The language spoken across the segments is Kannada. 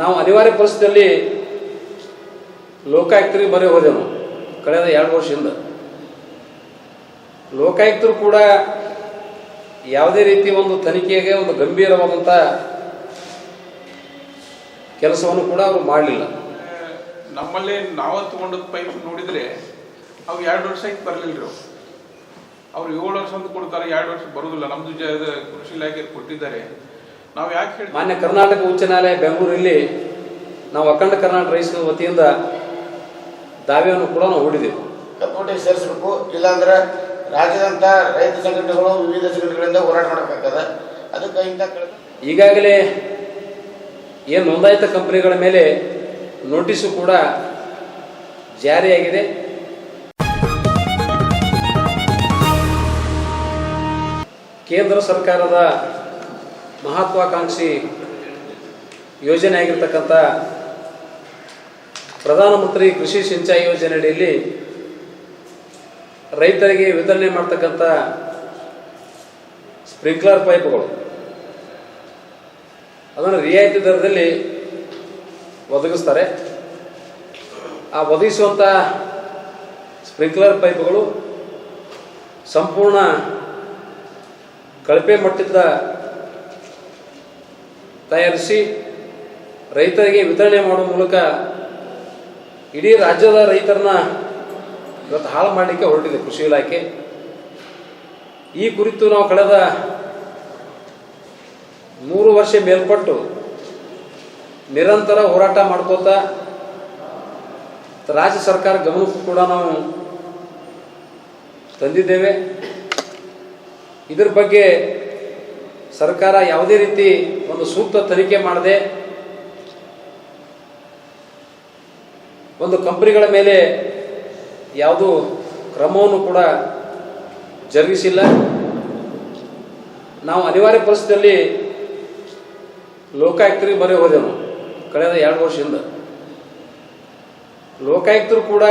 ನಾವು ಅನಿವಾರ್ಯ ಪರಿಸ್ಥಿತಿಯಲ್ಲಿ ಲೋಕಾಯುಕ್ತರಿಗೆ ಬರೀ ಹೋದೆವು ಕಳೆದ ಎರಡು ವರ್ಷದಿಂದ. ಲೋಕಾಯುಕ್ತರು ಕೂಡ ಯಾವುದೇ ರೀತಿ ಒಂದು ತನಿಖೆಗೆ ಒಂದು ಗಂಭೀರವಾದಂಥ ಕೆಲಸವನ್ನು ಕೂಡ ಅವರು ಮಾಡಲಿಲ್ಲ. ನಮ್ಮಲ್ಲಿ ನಾವ ತಗೊಂಡದ ಪೈಪ್ ನೋಡಿದರೆ ಅವು ಎರಡು ವರ್ಷ ಆಯ್ತು ಬರಲಿಲ್ಲ ಅವರು ಅವ್ರು ಏಳು ವರ್ಷ ಅಂತ ಕೊಡ್ತಾರೆ, ಎರಡು ವರ್ಷ ಬರೋದಿಲ್ಲ. ನಮ್ಮದು ಜ ಕೃಷಿ ಇಲಾಖೆ ಕೊಟ್ಟಿದ್ದಾರೆ. ನಾವು ಯಾಕೆ ಹೇಳ್ತೀವಿ? ಮಾನ್ಯ ಕರ್ನಾಟಕ ಉಚ್ಚ ನ್ಯಾಯಾಲಯ ಬೆಂಗಳೂರಲ್ಲಿ ನಾವು ಅಖಂಡ ಕರ್ನಾಟಕ ರೈಸ್ ವತಿಯಿಂದ ದಾವೆಯನ್ನು ಕೂಡ ನಾವು ಹೂಡಿದೆವು. ಕಪ್ಪೋಟಿಗೆ ಸೇರಿಸಬೇಕು ಇಲ್ಲಾಂದ್ರೆ ರಾಜ್ಯದಂತ ರೈತ ಸಂಘಟನೆಗಳು ವಿವಿಧ ಸಂಘಟನೆಗಳಿಂದ ಹೋರಾಟ ಮಾಡಬೇಕಾಗ್ತದೆ ಅದಕ್ಕೆ ಇಂಥ ಈಗಾಗಲೇ ಏನು ನೋಂದಾಯಿತ ಕಂಪನಿಗಳ ಮೇಲೆ ನೋಟಿಸು ಕೂಡ ಜಾರಿಯಾಗಿದೆ. ಕೇಂದ್ರ ಸರ್ಕಾರದ ಮಹತ್ವಾಕಾಂಕ್ಷಿ ಯೋಜನೆ ಆಗಿರ್ತಕ್ಕಂಥ ಪ್ರಧಾನಮಂತ್ರಿ ಕೃಷಿ ಸಿಂಚಾಯಿ ಯೋಜನೆ ಅಡಿಯಲ್ಲಿ ರೈತರಿಗೆ ವಿತರಣೆ ಮಾಡ್ತಕ್ಕಂಥ ಸ್ಪ್ರಿಂಕ್ಲರ್ ಪೈಪ್ಗಳು. ಅದನ್ನು ರಿಯಾಯಿತಿ ದರದಲ್ಲಿ ಒದಗಿಸ್ತಾರೆ. ಆ ಒದಗಿಸುವಂಥ ಸ್ಪ್ರಿಂಕ್ಲರ್ ಪೈಪ್ಗಳು ಸಂಪೂರ್ಣ ಕಳಪೆ ಮಟ್ಟದ ತಯಾರಿಸಿ ರೈತರಿಗೆ ವಿತರಣೆ ಮಾಡುವ ಮೂಲಕ ಇಡೀ ರಾಜ್ಯದ ರೈತರನ್ನ ಇವತ್ತು ಹಾಳು ಮಾಡಲಿಕ್ಕೆ ಹೊರಟಿದೆ ಕೃಷಿ ಇಲಾಖೆ. ಈ ಕುರಿತು ನಾವು ಕಳೆದ ಮೂರು ವರ್ಷ ಮೇಲ್ಪಟ್ಟು ನಿರಂತರ ಹೋರಾಟ ಮಾಡ್ಕೋತಾ ರಾಜ್ಯ ಸರ್ಕಾರ ಗಮನಕ್ಕೂ ಕೂಡ ನಾವು ತಂದಿದ್ದೇವೆ. ಇದ್ರ ಬಗ್ಗೆ ಸರ್ಕಾರ ಯಾವುದೇ ರೀತಿ ಒಂದು ಸೂಕ್ತ ತನಿಖೆ ಮಾಡದೆ ಒಂದು ಕಂಪನಿಗಳ ಮೇಲೆ ಯಾವುದು ಕ್ರಮವನ್ನು ಕೂಡ ಜರುಗಿಸಿಲ್ಲ. ನಾವು ಅನಿವಾರ್ಯ ಪರಿಸ್ಥಿತಿಯಲ್ಲಿ ಲೋಕಾಯುಕ್ತರಿಗೆ ಬರೆ ಹೋದೆವು ಕಳೆದ ಎರಡು ವರ್ಷದಿಂದ. ಲೋಕಾಯುಕ್ತರು ಕೂಡ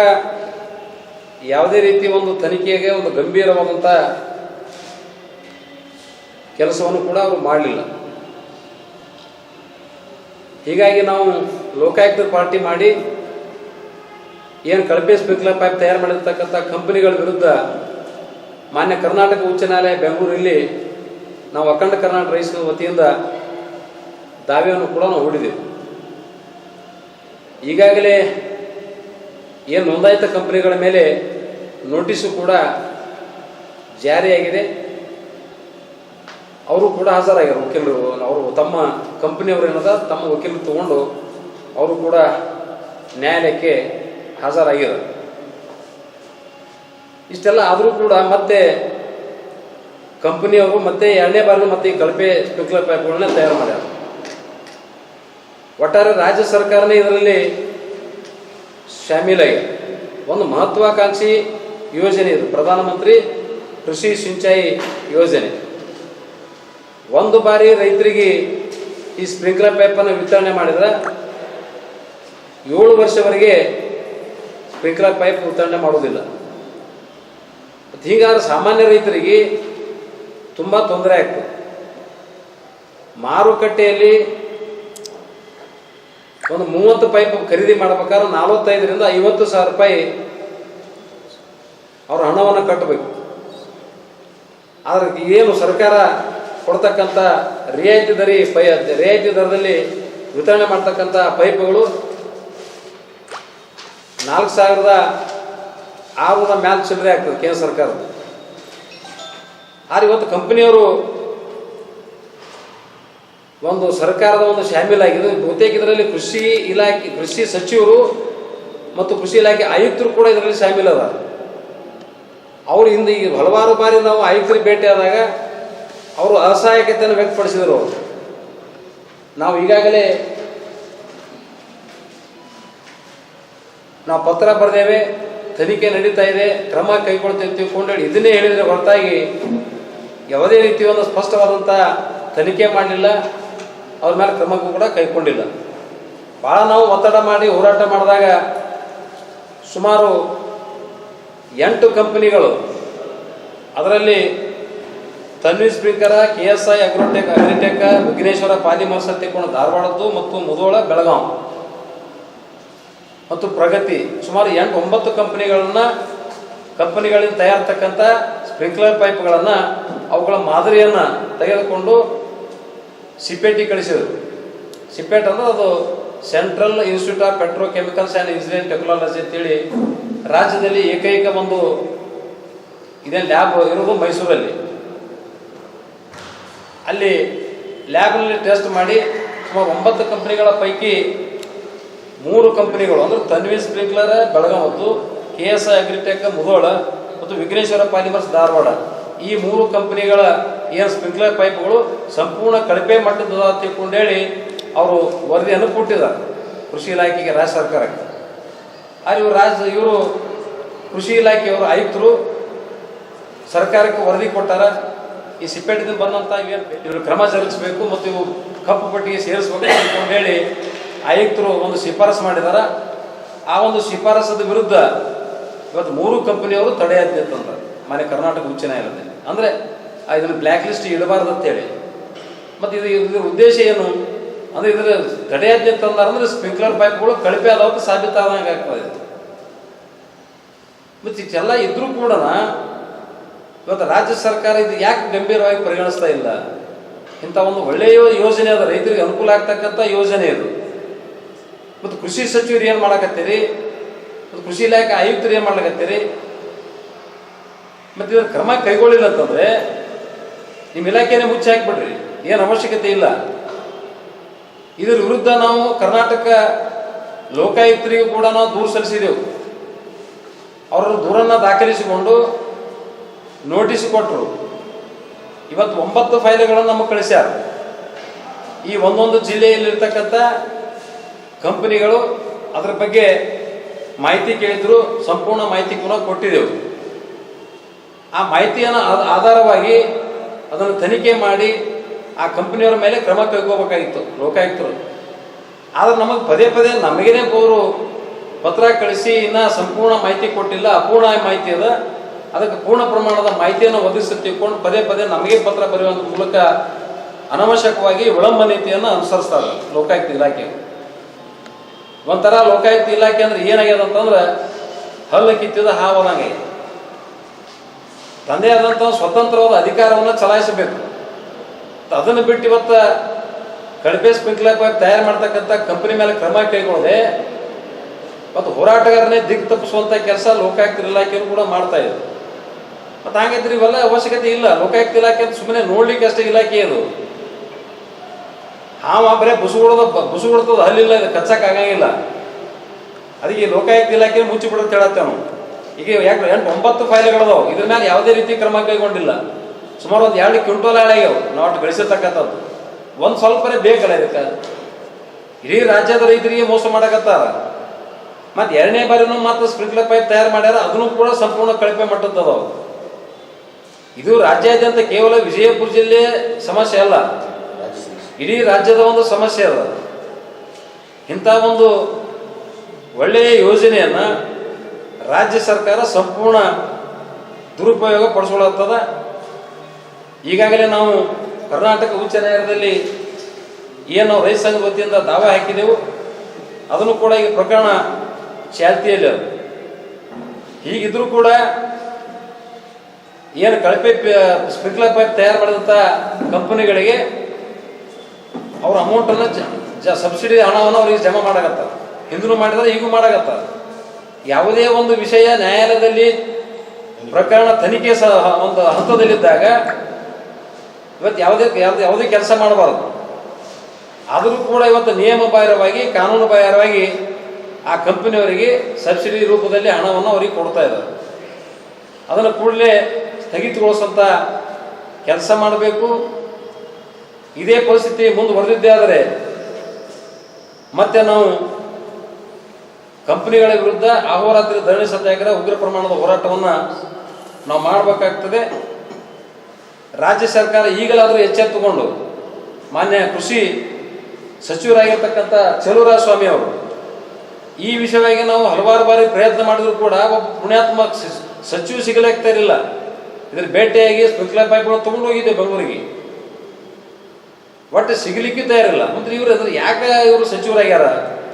ಯಾವುದೇ ರೀತಿ ಒಂದು ತನಿಖೆಗೆ ಒಂದು ಗಂಭೀರವಾದಂಥ ಕೆಲಸವನ್ನು ಕೂಡ ಅವರು ಮಾಡಲಿಲ್ಲ. ಹೀಗಾಗಿ ನಾವು ಲೋಕಾಯುಕ್ತ ಪಾರ್ಟಿ ಮಾಡಿ ಏನು ಕಳಪೆ ಸ್ಪ್ರಿಂಕ್ಲರ್ ಪೈಪ್ ತಯಾರು ಮಾಡಿರ್ತಕ್ಕಂಥ ಕಂಪನಿಗಳ ವಿರುದ್ಧ ಮಾನ್ಯ ಕರ್ನಾಟಕ ಉಚ್ಚ ನ್ಯಾಯಾಲಯ ಬೆಂಗಳೂರಲ್ಲಿ ನಾವು ಅಖಂಡ ಕರ್ನಾಟಕ ರೈಸ್ ವತಿಯಿಂದ ದಾವೆಯನ್ನು ಕೂಡ ನಾವು ಹೂಡಿದೆವು. ಈಗಾಗಲೇ ಏನು ನೋಂದಾಯಿತ ಕಂಪನಿಗಳ ಮೇಲೆ ನೋಟಿಸು ಕೂಡ ಜಾರಿಯಾಗಿದೆ. ಅವರು ಕೂಡ ಹಾಜರಾಗ್ಯಾರ ವಕೀಲರು. ಅವರು ತಮ್ಮ ಕಂಪ್ನಿಯವರು ಏನದ, ತಮ್ಮ ವಕೀಲರು ತಗೊಂಡು ಅವರು ಕೂಡ ನ್ಯಾಯಾಲಯಕ್ಕೆ ಹಾಜರಾಗಿದ್ದಾರೆ ಇಷ್ಟೆಲ್ಲ ಆದರೂ ಕೂಡ ಮತ್ತೆ ಕಂಪನಿಯವರು ಮತ್ತೆ ಎರಡನೇ ಬಾರಿ ಮತ್ತೆ ಈ ಕಳಪೆ ಸ್ಪೆಕ್ಲ ಪೈಪ್ಗಳನ್ನ ತಯಾರು ಮಾಡ್ಯಾರ. ಒಟ್ಟಾರೆ ರಾಜ್ಯ ಸರ್ಕಾರನೇ ಇದರಲ್ಲಿ ಶಾಮೀಲಾಗಿದೆ ಒಂದು ಮಹತ್ವಾಕಾಂಕ್ಷಿ ಯೋಜನೆ ಇದು. ಪ್ರಧಾನಮಂತ್ರಿ ಕೃಷಿ ಸಿಂಚಾಯಿ ಯೋಜನೆ. ಒಂದು ಬಾರಿ ರೈತರಿಗೆ ಈ ಸ್ಪ್ರಿಂಕ್ಲರ್ ಪೈಪನ್ನು ವಿತರಣೆ ಮಾಡಿದ್ರೆ ಏಳು ವರ್ಷವರೆಗೆ ಸ್ಪ್ರಿಂಕ್ಲರ್ ಪೈಪ್ ವಿತರಣೆ ಮಾಡುವುದಿಲ್ಲ. ಹೀಗಾದ್ರೆ ಸಾಮಾನ್ಯ ರೈತರಿಗೆ ತುಂಬ ತೊಂದರೆ ಆಗ್ತದೆ. ಮಾರುಕಟ್ಟೆಯಲ್ಲಿ ಒಂದು ಮೂವತ್ತು ಪೈಪ್ ಖರೀದಿ ಮಾಡಬೇಕಾದ್ರೆ ನಲವತ್ತೈದರಿಂದ ಐವತ್ತು ಸಾವಿರ ರೂಪಾಯಿ ಅವ್ರ ಹಣವನ್ನು ಕಟ್ಟಬೇಕು. ಆದರೆ ಏನು ಸರ್ಕಾರ ಕೊಡ್ತಕ್ಕಂಥ ರಿಯಾಯಿತಿ ದರಿ ಪೈ, ರಿಯಾಯಿತಿ ದರದಲ್ಲಿ ವಿತರಣೆ ಮಾಡ್ತಕ್ಕಂಥ ಪೈಪ್ಗಳು ನಾಲ್ಕು ಸಾವಿರದ ಆರುನ ಮ್ಯಾಲ್ ಚಿಲ್ಲರೆ ಆಗ್ತದೆ ಕೇಂದ್ರ ಸರ್ಕಾರ. ಆದ್ರೆ ಇವತ್ತು ಕಂಪನಿಯವರು ಒಂದು ಸರ್ಕಾರದ ಒಂದು ಶಾಮೀಲಾಗಿದೆ ಬಹುತೇಕ ಇದರಲ್ಲಿ ಕೃಷಿ ಇಲಾಖೆ, ಕೃಷಿ ಸಚಿವರು ಮತ್ತು ಕೃಷಿ ಇಲಾಖೆ ಆಯುಕ್ತರು ಕೂಡ ಇದರಲ್ಲಿ ಶಾಮೀಲದ ಅವರು ಹಿಂದೆ ಈ ಹಲವಾರು ಬಾರಿ ನಾವು ಆಯುಕ್ತರಿಗೆ ಭೇಟಿಯಾದಾಗ ಅವರು ಅಸಹಾಯಕತೆಯನ್ನು ವ್ಯಕ್ತಪಡಿಸಿದರು. ನಾವು ಈಗಾಗಲೇ ನಾವು ಪತ್ರ ಬರೆದೇವೆ, ತನಿಖೆ ನಡೀತಾ ಇದೆ, ಕ್ರಮ ಕೈಗೊಳ್ತೇವೆ ಹೇಳಿ ಇದನ್ನೇ ಹೇಳಿದರೆ ಹೊರತಾಗಿ ಯಾವುದೇ ರೀತಿಯ ಒಂದು ಸ್ಪಷ್ಟವಾದಂಥ ತನಿಖೆ ಮಾಡಲಿಲ್ಲ, ಅವ್ರ ಮೇಲೆ ಕ್ರಮಕ್ಕೂ ಕೂಡ ಕೈಗೊಂಡಿಲ್ಲ. ಭಾಳ ನಾವು ಒತ್ತಡ ಮಾಡಿ, ಹೋರಾಟ ಮಾಡಿದಾಗ ಸುಮಾರು ಎಂಟು ಕಂಪನಿಗಳು ಅದರಲ್ಲಿ Tanvi sprinkler, K S I agrotech, agritech, Vighneshwara polymers ತೆಕ್ಕೊಂಡು ಧಾರವಾಡದ್ದು ಮತ್ತು ಮುದೋಳ, ಬೆಳಗಾಂ. ಮತ್ತು ಪ್ರಗತಿ, ಸುಮಾರು ಎಂಟು ಒಂಬತ್ತು ಕಂಪನಿಗಳನ್ನ, ಕಂಪನಿಗಳಿಂದ ತಯಾರ್ತಕ್ಕಂಥ ಸ್ಪ್ರಿಂಕ್ಲರ್ ಪೈಪ್ಗಳನ್ನು ಅವುಗಳ ಮಾದರಿಯನ್ನು ತೆಗೆದುಕೊಂಡು ಸಿಪೇಟಿ ಕಳಿಸಿದರು. ಸಿಪೇಟ್ ಅಂದ್ರೆ ಅದು central institute of petrochemicals and engineering technology ಅಂತೇಳಿ ರಾಜ್ಯದಲ್ಲಿ ಏಕೈಕ ಒಂದು ಇದೇ ಲ್ಯಾಬ್ ಇರೋದು ಮೈಸೂರಲ್ಲಿ. ಅಲ್ಲಿ ಲ್ಯಾಬ್ನಲ್ಲಿ ಟೆಸ್ಟ್ ಮಾಡಿ ಸುಮಾರು ಒಂಬತ್ತು ಕಂಪ್ನಿಗಳ ಪೈಕಿ ಮೂರು ಕಂಪ್ನಿಗಳು, ಅಂದ್ರೆ ತನ್ವಿ ಸ್ಪ್ರಿಂಕ್ಲರ್ ಬೆಳಗಾವತ್ತು ಕೆ ಎಸ್ ಅಗ್ರಿಟೆಕ್ ಮುಧೋಳ ಮತ್ತು ವಿಘ್ನೇಶ್ವರ ಪಾಲಿಮರ್ಸ್ ಧಾರವಾಡ ಈ ಮೂರು ಕಂಪ್ನಿಗಳ ಏನು ಸ್ಪ್ರಿಂಕ್ಲರ್ ಪೈಪ್ಗಳು ಸಂಪೂರ್ಣ ಕಳಪೆ ಮಟ್ಟದ ತಿಳ್ಕೊಂಡೇಳಿ ಅವರು ವರದಿಯನ್ನು ಕೊಟ್ಟಿದ್ದಾರೆ ಕೃಷಿ ಇಲಾಖೆಗೆ, ರಾಜ್ಯ ಸರ್ಕಾರಕ್ಕೆ. ಆದರೆ ಇವರು ರಾಜ್ಯ, ಇವರು ಕೃಷಿ ಇಲಾಖೆಯವರು ಆಯುಕ್ತರು ಸರ್ಕಾರಕ್ಕೆ ವರದಿ ಕೊಟ್ಟಾರ. ಈ ಸಿಪ್ಪೆಟ್ಟಿನ ಏನು ಇವರು ಕ್ರಮ ಜರುಗಿಸಬೇಕು ಮತ್ತು ಇವು ಕಪ್ಪು ಪಟ್ಟಿಗೆ ಸೇರಿಸಬೇಕು ಅಂತ ಹೇಳಿ ಆಯುಕ್ತರು ಒಂದು ಶಿಫಾರಸು ಮಾಡಿದಾರ. ಆ ಒಂದು ಶಿಫಾರಸದ ವಿರುದ್ಧ ಇವತ್ತು ಮೂರು ಕಂಪನಿಯವರು ತಡೆಯಾಜ್ಞೆ ತಂದರು. ಮನೆ ಕರ್ನಾಟಕ ಉಚ್ಚ ನ್ಯಾಯಾಲಯದಲ್ಲಿ. ಅಂದರೆ ಇದನ್ನು ಬ್ಲ್ಯಾಕ್ ಲಿಸ್ಟ್ ಇಡಬಾರ್ದು ಅಂತೇಳಿ ಮತ್ತು ಇದು ಇದರ ಉದ್ದೇಶ ಏನು? ಅಂದರೆ ಇದರ ಅಂದರೆ ಸ್ಪ್ರಿಂಕ್ಲರ್ ಪೈಪ್ಗಳು ಕಳಪೆ ಆದವಕ್ಕೆ ಸಾಬೀತಾದಂಗೆ ಆಗ್ತದೆ. ಮತ್ತು ಇಷ್ಟೆಲ್ಲ ಇದ್ರೂ ಕೂಡ ಇವತ್ತು ರಾಜ್ಯ ಸರ್ಕಾರ ಇದು ಯಾಕೆ ಗಂಭೀರವಾಗಿ ಪರಿಗಣಿಸ್ತಾ ಇಲ್ಲ? ಇಂಥ ಒಂದು ಒಳ್ಳೆಯ ಯೋಜನೆ ಅದ, ರೈತರಿಗೆ ಅನುಕೂಲ ಆಗ್ತಕ್ಕಂಥ ಯೋಜನೆ ಇದು. ಮತ್ತು ಕೃಷಿ ಸಚಿವರು ಏನು ಮಾಡಕತ್ತೀರಿ? ಮತ್ತು ಕೃಷಿ ಇಲಾಖೆ ಆಯುಕ್ತರು ಏನು ಮಾಡ್ಲಕತ್ತೀರಿ? ಮತ್ತು ಇದ್ರ ಕ್ರಮ ಕೈಗೊಳ್ಳಿಲ್ಲ ಅಂತಂದರೆ ನಿಮ್ಮ ಇಲಾಖೆನೇ ಮುಚ್ಚಿ ಹಾಕ್ಬಿಡ್ರಿ. ಏನು ಅವಶ್ಯಕತೆ ಇಲ್ಲ. ಇದರ ವಿರುದ್ಧ ನಾವು ಕರ್ನಾಟಕ ಲೋಕಾಯುಕ್ತರಿಗೂ ಕೂಡ ನಾವು ದೂರು ಸಲ್ಲಿಸಿದೆವು. ಅವರು ದೂರನ್ನು ದಾಖಲಿಸಿಕೊಂಡು ನೋಟಿಸ್ ಕೊಟ್ಟರು ಇವತ್ತು ಒಂಬತ್ತು ಫೈಲ್ಗಳನ್ನು ನಮಗೆ ಕಳಿಸ್ಯಾರ. ಈ ಒಂದೊಂದು ಜಿಲ್ಲೆಯಲ್ಲಿರ್ತಕ್ಕಂಥ ಕಂಪನಿಗಳು ಅದರ ಬಗ್ಗೆ ಮಾಹಿತಿ ಕೇಳಿದ್ರು, ಸಂಪೂರ್ಣ ಮಾಹಿತಿ ಕೂಡ ಕೊಟ್ಟಿದ್ದೆವು. ಆ ಮಾಹಿತಿಯನ್ನು ಆಧ- ಆಧಾರವಾಗಿ ಅದನ್ನು ತನಿಖೆ ಮಾಡಿ ಆ ಕಂಪನಿಯವರ ಮೇಲೆ ಕ್ರಮ ಕೈಗೋಬೇಕಾಗಿತ್ತು ಲೋಕಾಯುಕ್ತರು. ಆದ್ರೆ ನಮಗೆ ಪದೇ ಪದೇ ನಮಗೇನೆ ಅವರು ಪತ್ರ ಕಳಿಸಿ ಇನ್ನೂ ಸಂಪೂರ್ಣ ಮಾಹಿತಿ ಕೊಟ್ಟಿಲ್ಲ, ಅಪೂರ್ಣ ಮಾಹಿತಿ ಅದ. ಅದಕ್ಕೆ ಪೂರ್ಣ ಪ್ರಮಾಣದ ಮಾಹಿತಿಯನ್ನು ಒದಗಿಸಿ ತಿಳ್ಕೊಂಡು ಪದೇ ಪದೇ ನಮಗೆ ಪತ್ರ ಬರೆಯುವಂತ ಮೂಲಕ ಅನವಶ್ಯಕವಾಗಿ ವಿಳಂಬ ನೀತಿಯನ್ನು ಅನುಸರಿಸ್ತಾರೆ ಲೋಕಾಯುಕ್ತ ಇಲಾಖೆ. ಒಂಥರ ಲೋಕಾಯುಕ್ತ ಇಲಾಖೆ ಅಂದ್ರೆ ಏನಾಗ್ಯದ ಅಂತಂದ್ರೆ ಹಲ್ಲು ಕಿತ್ತಿದ ಹಾವದಂಗೆ ತಂದೆ ಆದಂಥ ಸ್ವತಂತ್ರವಾದ ಅಧಿಕಾರವನ್ನು ಚಲಾಯಿಸಬೇಕು. ಅದನ್ನು ಬಿಟ್ಟು ಇವತ್ತ ಕಡಿಮೆ ಸ್ಪ್ರಿಂಕ್ಲರ್ ತಯಾರು ಮಾಡ್ತಕ್ಕಂಥ ಕಂಪನಿ ಮೇಲೆ ಕ್ರಮ ಕೈಗೊಳ್ಳದೆ ಮತ್ತು ಹೋರಾಟಗಾರನೇ ದಿಕ್ಕು ತಪ್ಪಿಸುವಂಥ ಕೆಲಸ ಲೋಕಾಯುಕ್ತ ಇಲಾಖೆಯನ್ನು ಕೂಡ ಮಾಡ್ತಾ ಇದೆ ಮತ್ತು ಹಾಗಿದ್ರೆ ಇವೆಲ್ಲ ಅವಶ್ಯಕತೆ ಇಲ್ಲ. ಲೋಕಾಯುಕ್ತ ಇಲಾಖೆ ಅಂತ ಸುಮ್ಮನೆ ನೋಡ್ಲಿಕ್ಕೆ ಅಷ್ಟೇ ಇಲಾಖೆ ಅದು. ಹಾವ ಬರೇ ಬುಸುಗುಡದ ಬುಸುಗುಡ್ತದ ಅಲ್ಲಿಲ್ಲ ಇದು ಕಚ್ಚಕ್ಕೆ ಆಗಂಗಿಲ್ಲ. ಅದಕ್ಕೆ ಲೋಕಾಯುಕ್ತ ಇಲಾಖೆ ಮುಚ್ಚಿ ಬಿಡುತ್ತೆ ಹೇಳತ್ತೆ ನಾವು ಈಗ ಯಾಕೆ ಎಂಟು ಒಂಬತ್ತು ಫೈಲ್ಗಳದಾವು ಇದ್ರ ಮೇಲೆ ಯಾವುದೇ ರೀತಿ ಕ್ರಮ ಕೈಗೊಂಡಿಲ್ಲ. ಸುಮಾರು ಒಂದು ಎರಡು ಕ್ವಿಂಟಲ್ ಹಾಳಾಗ್ಯವು ನಾವು ಅಷ್ಟು ಗಳಿಸಿರ್ತಕ್ಕಂಥದ್ದು. ಒಂದು ಸ್ವಲ್ಪನೇ ಬೇಕಲ್ಲ ಇದಕ್ಕೆ. ಇಡೀ ರಾಜ್ಯದ ರೈತರಿಗೆ ಮೋಸ ಮಾಡಕತ್ತಾರ. ಮತ್ತೆ ಎರಡನೇ ಬಾರಿನೂ ಮತ್ತೆ ಸ್ಪ್ರಿಂಕ್ಲರ್ ಪೈಪ್ ತಯಾರು ಮಾಡ್ಯಾರ. ಅದನ್ನು ಕೂಡ ಸಂಪೂರ್ಣ ಕಳಪೆ ಮಟ್ಟದ್ದದಾವು ಇದು ರಾಜ್ಯಾದ್ಯಂತ ಕೇವಲ ವಿಜಯಪುರ ಜಿಲ್ಲೆ ಸಮಸ್ಯೆ ಅಲ್ಲ. ಇಡೀ ರಾಜ್ಯದ ಒಂದು ಸಮಸ್ಯೆ ಅದ. ಇಂಥ ಒಂದು ಒಳ್ಳೆಯ ಯೋಜನೆಯನ್ನ ರಾಜ್ಯ ಸರ್ಕಾರ ಸಂಪೂರ್ಣ ದುರುಪಯೋಗ ಪಡಿಸ್ಕೊಳತ್ತದ. ಈಗಾಗಲೇ ನಾವು ಕರ್ನಾಟಕ ಉಚ್ಚ ನ್ಯಾಯಾಲಯದಲ್ಲಿ ಏನು ರೈತ ಸಂಘ ವತಿಯಿಂದ ದಾವೆ ಹಾಕಿದೆವು. ಅದನ್ನು ಕೂಡ ಈಗ ಪ್ರಕರಣ ಚಾಲ್ತಿಯಲ್ಲಿ ಅದು. ಹೀಗಿದ್ರೂ ಕೂಡ ಏನು ಕಳಪೆ ಸ್ಪ್ರಿಂಕ್ಲರ್ ಪೈಪ್ ತಯಾರು ಮಾಡಿದಂಥ ಕಂಪನಿಗಳಿಗೆ ಅವ್ರ ಅಮೌಂಟನ್ನು ಜ ಸಬ್ಸಿಡಿ ಹಣವನ್ನು ಅವ್ರಿಗೆ ಜಮಾ ಮಾಡಕತ್ತ ಹಿಂದೂ ಮಾಡಿದ್ರೆ, ಈಗೂ ಮಾಡಕತ್ತ ಯಾವುದೇ ಒಂದು ವಿಷಯ ನ್ಯಾಯಾಲಯದಲ್ಲಿ ಪ್ರಕರಣ ತನಿಖೆ ಸಹ ಒಂದು ಹಂತದಲ್ಲಿದ್ದಾಗ ಇವತ್ತು ಯಾವುದೇ ಯಾವ್ದು ಕೆಲಸ ಮಾಡಬಾರ್ದು. ಆದರೂ ಕೂಡ ಇವತ್ತು ನಿಯಮ ಬಾಹಿರವಾಗಿ ಕಾನೂನು ಬಾಹಿರವಾಗಿ ಆ ಕಂಪನಿಯವರಿಗೆ ಸಬ್ಸಿಡಿ ರೂಪದಲ್ಲಿ ಹಣವನ್ನು ಅವರಿಗೆ ಕೊಡ್ತಾ ಇದ್ದಾರೆ. ಅದನ್ನು ಕೂಡಲೇ ಸ್ಥಗಿತಗೊಳಿಸಂತ ಕೆಲಸ ಮಾಡಬೇಕು. ಇದೇ ಪರಿಸ್ಥಿತಿ ಮುಂದುವರೆದಿದ್ದೇ ಆದರೆ ಮತ್ತೆ ನಾವು ಕಂಪನಿಗಳ ವಿರುದ್ಧ ಅಹೋರಾತ್ರಿ ಧರಣಿ ಸತ್ಯಾಗ್ರಹ ಉಗ್ರ ಪ್ರಮಾಣದ ಹೋರಾಟವನ್ನು ನಾವು ಮಾಡಬೇಕಾಗ್ತದೆ. ರಾಜ್ಯ ಸರ್ಕಾರ ಈಗಲಾದರೂ ಎಚ್ಚೆತ್ತುಕೊಂಡು ಮಾನ್ಯ ಕೃಷಿ ಸಚಿವರಾಗಿರ್ತಕ್ಕಂಥ ಸ್ವಾಮಿ ಅವರು ಈ ವಿಷಯವಾಗಿ ನಾವು ಹಲವಾರು ಬಾರಿ ಪ್ರಯತ್ನ ಮಾಡಿದ್ರು ಕೂಡ ಒಬ್ಬ ಪುಣ್ಯಾತ್ಮ ಸಚಿವ ಸಿಗಲಾಗ್ತಾ ಇರಲಿಲ್ಲ. ಇದ್ರ ಭೇಟಿಯಾಗಿ ಸ್ಪ್ರಿಂಕ್ಲರ್ ಪೈಪ್ಗಳು ತೊಗೊಂಡು ಹೋಗಿದ್ದೆ ಬೆಂಗಳೂರಿಗೆ. ಒಟ್ಟು ಸಿಗಲಿಕ್ಕೆ ತಯಾರಿಲ್ಲ ಮತ್ತೆ ಇವ್ರು ಅದ್ರ ಯಾಕೆ ಇವರು ಸಚಿವರಾಗ್ಯಾರ?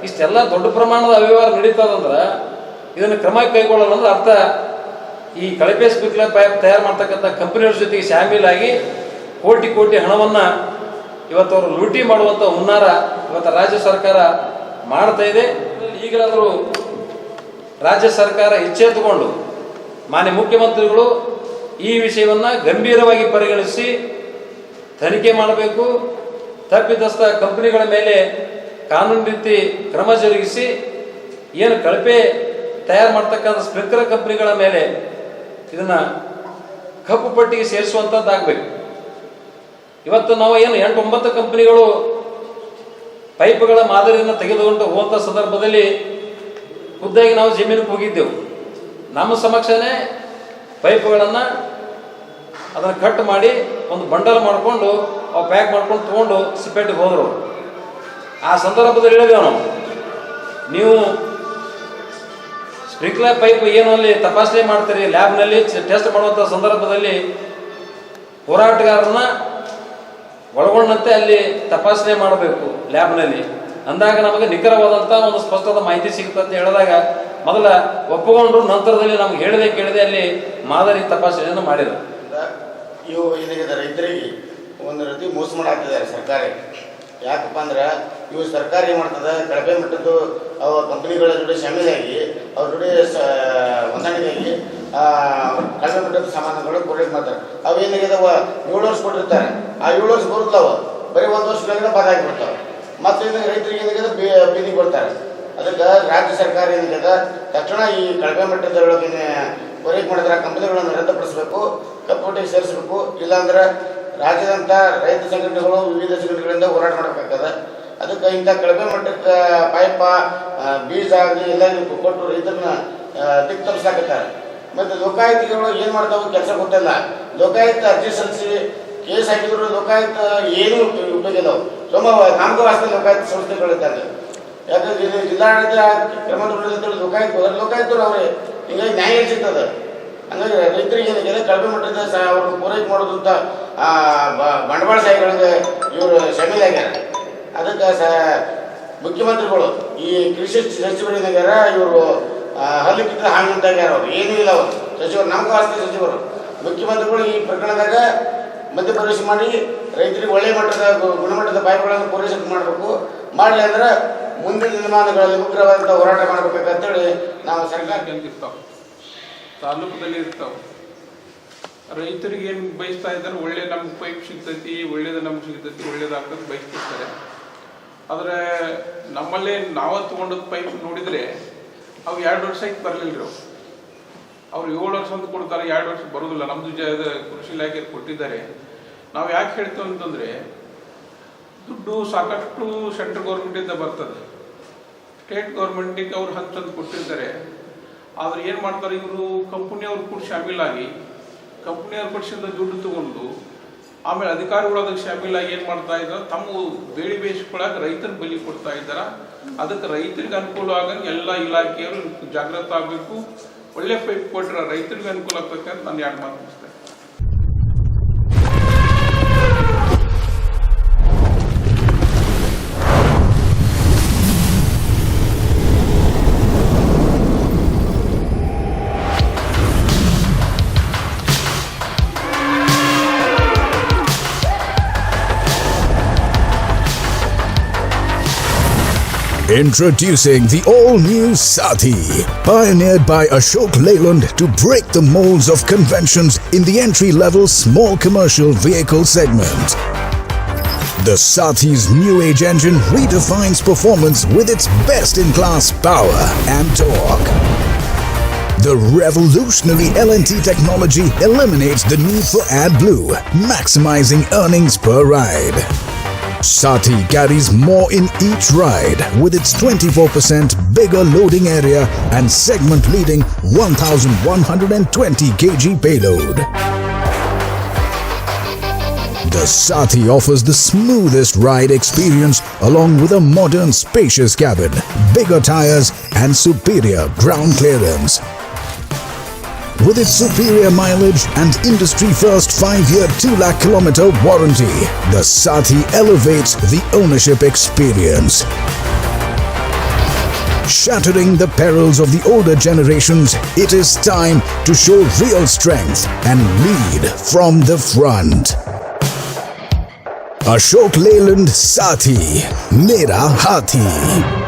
ಇಷ್ಟೆಲ್ಲ ದೊಡ್ಡ ಪ್ರಮಾಣದ ಅವ್ಯವಹಾರ ನಡೀತದಂದ್ರೆ ಇದನ್ನು ಕ್ರಮ ಕೈಗೊಳ್ಳಲ್ಲ ಅಂದ್ರೆ ಅರ್ಥ. ಈ ಕಳಪೆ ಸ್ಪ್ರಿಂಕ್ಲರ್ ಪೈಪ್ ತಯಾರು ಮಾಡ್ತಕ್ಕಂಥ ಕಂಪನಿಯವ್ರ ಜೊತೆಗೆ ಶಾಮೀಲಾಗಿ ಕೋಟಿ ಕೋಟಿ ಹಣವನ್ನು ಇವತ್ತು ಅವರು ಲೂಟಿ ಮಾಡುವಂಥ ಹುನ್ನಾರ ಇವತ್ತು ರಾಜ್ಯ ಸರ್ಕಾರ ಮಾಡ್ತಾ ಇದೆ. ಈಗಲಾದರೂ ರಾಜ್ಯ ಸರ್ಕಾರ ಎಚ್ಚೆತ್ತುಕೊಂಡು ಮಾನ್ಯ ಮುಖ್ಯಮಂತ್ರಿಗಳು ಈ ವಿಷಯವನ್ನು ಗಂಭೀರವಾಗಿ ಪರಿಗಣಿಸಿ ತನಿಖೆ ಮಾಡಬೇಕು. ತಪ್ಪಿತಸ್ಥ ಕಂಪನಿಗಳ ಮೇಲೆ ಕಾನೂನು ರೀತಿ ಕ್ರಮ ಜರುಗಿಸಿ ಏನು ಕಳಪೆ ತಯಾರು ಮಾಡ್ತಕ್ಕಂಥ ಸ್ಪ್ರಿಂಕ್ಲರ್ ಕಂಪನಿಗಳ ಮೇಲೆ ಇದನ್ನು ಕಪ್ಪು ಪಟ್ಟಿಗೆ ಸೇರಿಸುವಂಥದ್ದಾಗಬೇಕು ಇವತ್ತು ನಾವು ಏನು ಎಂಟು ಒಂಬತ್ತು ಕಂಪನಿಗಳು ಪೈಪ್ಗಳ ಮಾದರಿಯನ್ನು ತೆಗೆದುಕೊಂಡು ಹೋದ ಸಂದರ್ಭದಲ್ಲಿ ಖುದ್ದಾಗಿ ನಾವು ಜಮೀನಿಗೆ ಹೋಗಿದ್ದೆವು. ನಮ್ಮ ಸಮಕ್ಷನೇ ಪೈಪ್ಗಳನ್ನು ಅದನ್ನು ಕಟ್ ಮಾಡಿ ಒಂದು ಬಂಡಲ್ ಮಾಡಿಕೊಂಡು ಅವು ಪ್ಯಾಕ್ ಮಾಡ್ಕೊಂಡು ತೊಗೊಂಡು ಸಿಪೇಟಿಗೆ ಹೋದರು. ಆ ಸಂದರ್ಭದಲ್ಲಿ ಹೇಳಿದೆವು ನಾವು, ನೀವು ಸ್ಪ್ರಿಂಕ್ಲರ್ ಪೈಪ್ ಏನು ಅಲ್ಲಿ ತಪಾಸಣೆ ಮಾಡ್ತೀರಿ? ಲ್ಯಾಬ್ನಲ್ಲಿ ಟೆಸ್ಟ್ ಮಾಡುವಂಥ ಸಂದರ್ಭದಲ್ಲಿ ಹೋರಾಟಗಾರನ ಒಳಗೊಂಡಂತೆ ಅಲ್ಲಿ ತಪಾಸಣೆ ಮಾಡಬೇಕು ಲ್ಯಾಬ್ನಲ್ಲಿ. ಅಂದಾಗ ನಮಗೆ ನಿಖರವಾದಂಥ ಒಂದು ಸ್ಪಷ್ಟವಾದ ಮಾಹಿತಿ ಸಿಗುತ್ತೆ ಅಂತ ಹೇಳಿದಾಗ ಮೊದಲ ಒಪ್ಪಿಕೊಂಡ್ರು ನಂತರದಲ್ಲಿ ನಮ್ಗೆ ಹೇಳದೆ ಕೇಳದೆ ಅಲ್ಲಿ ಮಾದರಿ ತಪಾಸಣೆಯನ್ನು ಮಾಡಿದ್ರು. ಇವು ಏನಾಗಿದೆ, ರೈತರಿಗೆ ಒಂದು ರೀತಿ ಮೋಸ ಮಾಡಾಕ್ತಿದ್ದಾರೆ ಸರ್ಕಾರ. ಯಾಕಪ್ಪ ಅಂದ್ರೆ ಇವು ಸರ್ಕಾರ ಏನು ಮಾಡ್ತದೆ, ಕಳಪೆ ಮಟ್ಟದ್ದು ಅವ ಕಂಪನಿಗಳ ಜೊತೆ ಶಮಿಲಾಗಿ ಅವ್ರ ಜೊತೆ ಹೊಂದಾಣಿಕೆಯಾಗಿ ಕಡಿಮೆ ಮಟ್ಟದ ಸಾಮಾನುಗಳು ಪೂರೈಕೆ ಮಾಡ್ತಾರೆ. ಅವು ಏನಾಗಿದವ ಏಳು ವರ್ಷ ಕೊಟ್ಟಿರ್ತಾರೆ. ಆ ಏಳು ವರ್ಷ ಬರುತ್ತವ ಬರೀ ಒಂದು ವರ್ಷ ಬದಾಗಿ ಬಾದ ಆಗಿಬಿಡ್ತಾವೆ ಮತ್ತೆ ರೈತರಿಗೆ ಏನಾಗಿದೆ, ಬೀ ಬೀದಿಗೆ ಬರ್ತಾರೆ ಅದಕ್ಕೆ ರಾಜ್ಯ ಸರ್ಕಾರ ಏನಿದೆ ತಕ್ಷಣ ಈ ಕಳಪೆ ಮಟ್ಟದೊಳಗಿನ ಪೂರೈಕೆ ಮಾಡಿದ್ರೆ ಕಂಪನಿಗಳನ್ನು ರದ್ದುಪಡಿಸಬೇಕು ಕಪ್ಪುಟಿಗೆ ಸೇರಿಸಬೇಕು, ಇಲ್ಲಾಂದ್ರೆ ರಾಜ್ಯದಂಥ ರೈತ ಸಂಘಟನೆಗಳು ವಿವಿಧ ಸಂಘಟನೆಗಳಿಂದ ಹೋರಾಟ ಮಾಡಬೇಕಾಗ್ತದೆ ಅದಕ್ಕೆ ಇಂಥ ಕಳಪೆ ಮಟ್ಟಕ್ಕೆ ಪೈಪ ಬೀಜ ಆಗಲಿ ಎಲ್ಲ ಕೊಟ್ಟು ರೈತರನ್ನ ದಿಕ್ಕು ತಪ್ಪಿಸಾಕತ್ತಾರೆ ಮತ್ತು ಲೋಕಾಯುಕ್ತಗಳು ಏನು ಮಾಡ್ತಾವೆ? ಕೆಲಸ ಗೊತ್ತಿಲ್ಲ ಲೋಕಾಯುಕ್ತ ಅರ್ಜಿ ಸಲ್ಲಿಸಿ ಕೇಸ್ ಹಾಕಿದ್ರು ಲೋಕಾಯುಕ್ತ ಏನೂ ಉಪಯೋಗ ಇಲ್ಲ. ಸೋಮ ನಾಮಕ ವಾಸ್ತೆ ಲೋಕಾಯುಕ್ತ ಸಂಸ್ಥೆಗಳಿದ್ದಾರೆ ಯಾಕಂದ್ರೆ ಇಲ್ಲಿ ಜಿಲ್ಲಾಡಳಿತ ಕ್ರಮ ಅದ್ರ ಲೋಕಾಯುಕ್ತರು ಅವ್ರೆ. ಹಿಂಗಾಗಿ ನ್ಯಾಯ ಸಿಗ್ತದೆ. ಹಂಗಾಗಿ ರೈತರಿಗೆ ಏನಿದೆ ಕಡಿಮೆ ಮಟ್ಟದ ಅವ್ರನ್ನ ಪೂರೈಕೆ ಮಾಡೋದು ಅಂತ ಆ, ಬ- ಬಂಡವಾಳ ಶಾಹಿಗಳಿಗೆ ಇವರು ಶಾಮೀಲಾಗ್ಯಾರ ಅದಕ್ಕೆ ಸ ಮುಖ್ಯಮಂತ್ರಿಗಳು ಈ ಕೃಷಿ ಸಚಿವರು ಏನಾಗ್ಯಾರ ಇವರು ಹಲ್ಲು ಕಿತ್ತ ಹಾಂಗ್ ಅಂತಾಗ್ಯಾರ ಅವ್ರು. ಏನೂ ಇಲ್ಲ ಅವರು. ಸಚಿವರು ನಮ್ಗೆ ಆಸ್ತಿ ಸಚಿವರು. ಮುಖ್ಯಮಂತ್ರಿಗಳು ಈ ಪ್ರಕರಣದಾಗ ಮಧ್ಯಪ್ರವೇಶ ಮಾಡಿ ರೈತರಿಗೆ ಒಳ್ಳೆಯ ಮಟ್ಟದ ಗುಣಮಟ್ಟದ ಪೈಪ್ಗಳನ್ನು ಪೂರೈಸಕ್ಕೆ ಮಾಡಬೇಕು. ಮಾಡಲಿ ಅಂದ್ರೆ ಮುಂದಿನ ದಿನಮಾನಗಳಲ್ಲಿ ಉಗ್ರವಾದ ಹೋರಾಟ ಮಾಡಬೇಕಂತೇಳಿ ನಾವು ಸರ್ಕಾರಕ್ಕೆ ಇರ್ತಾವೆ ತಾಲೂಕದಲ್ಲಿ ಇರ್ತಾವೆ. ರೈತರಿಗೆ ಏನು ಬಯಸ್ತಾ ಇದ್ದಾರೆ, ಒಳ್ಳೆ ನಮ್ಗೆ ಪೈಪ್ ಸಿಗ್ತೈತಿ ಒಳ್ಳೇದು ನಮ್ಗೆ ಸಿಗ್ತೈತಿ ಒಳ್ಳೇದಾಗ್ತದೆ ಬಯಸ್ತಿರ್ತಾರೆ. ಆದರೆ ನಮ್ಮಲ್ಲೇ ನಾವ ತೊಗೊಂಡದ ಪೈಪ್ ನೋಡಿದರೆ ಅವು ಎರಡು ವರ್ಷ ಆಯ್ತು ಬರಲಿಲ್ಲ ಅವು. ಅವ್ರು ಏಳು ವರ್ಷ ಅಂತ ಕೊಡ್ತಾರೆ, ಎರಡು ವರ್ಷ ಬರೋದಿಲ್ಲ. ನಮ್ಮದು ಜ ಕೃಷಿ ಇಲಾಖೆ ಕೊಟ್ಟಿದ್ದಾರೆ. ನಾವು ಯಾಕೆ ಹೇಳ್ತೇವೆ ಅಂತಂದರೆ ದುಡ್ಡು ಸಾಕಷ್ಟು ಸೆಂಟ್ರಲ್ ಗೌರ್ಮೆಂಟಿಂದ ಬರ್ತದೆ. ಸ್ಟೇಟ್ ಗೌರ್ಮೆಂಟಿಗೆ ಅವ್ರು ಹಂತಂದು ಕೊಟ್ಟಿರ್ತಾರೆ. ಆದ್ರೆ ಏನು ಮಾಡ್ತಾರೆ ಇವರು? ಕಂಪ್ನಿಯವ್ರು ಕೂಡ ಶಾಮೀಲಾಗಿ ಕಂಪ್ನಿಯವ್ರ ಪಕ್ಷದಿಂದ ದುಡ್ಡು ತಗೊಂಡು, ಆಮೇಲೆ ಅಧಿಕಾರಿಗಳು ಅದಕ್ಕೆ ಶಾಮೀಲಾಗಿ ಏನು ಮಾಡ್ತಾ ಇದ್ದಾರೆ ತಮ್ಮ ಬೇಳಿ ಬೇಯಿಸ್ಕೊಳ್ಳೋಕೆ ರೈತರ ಬಲಿ ಕೊಡ್ತಾ ಇದ್ದಾರೆ. ಅದಕ್ಕೆ ರೈತರಿಗೆ ಅನುಕೂಲ ಆಗಂಗೆ ಎಲ್ಲ ಇಲಾಖೆಯವರು ಜಾಗೃತ ಆಗಬೇಕು. ಒಳ್ಳೆ ಪೈಪ್ ಕೊಟ್ಟರೆ ರೈತರಿಗೆ ಅನುಕೂಲ ಆಗ್ತಕ್ಕಂಥ ನಾನು ಎರಡು ಮಾತು Introducing the all-new Sati, pioneered by Ashok Leyland to break the molds of conventions in the entry-level small commercial vehicle segment. The Sati's new age engine redefines performance with its best-in-class power and torque. The revolutionary LNT technology eliminates the need for AdBlue, maximizing earnings per ride. Sati carries more in each ride with its 24% bigger loading area and segment leading 1120 kg payload. The Sati offers the smoothest ride experience along with a modern spacious cabin, bigger tires and superior ground clearance. With its superior mileage and industry first 5 year 2 lakh kilometer warranty, the Sati elevates the ownership experience. Shattering the perils of the older generations, it is time to show real strength and lead from the front. Ashok Leyland Sati, Mera Hathi.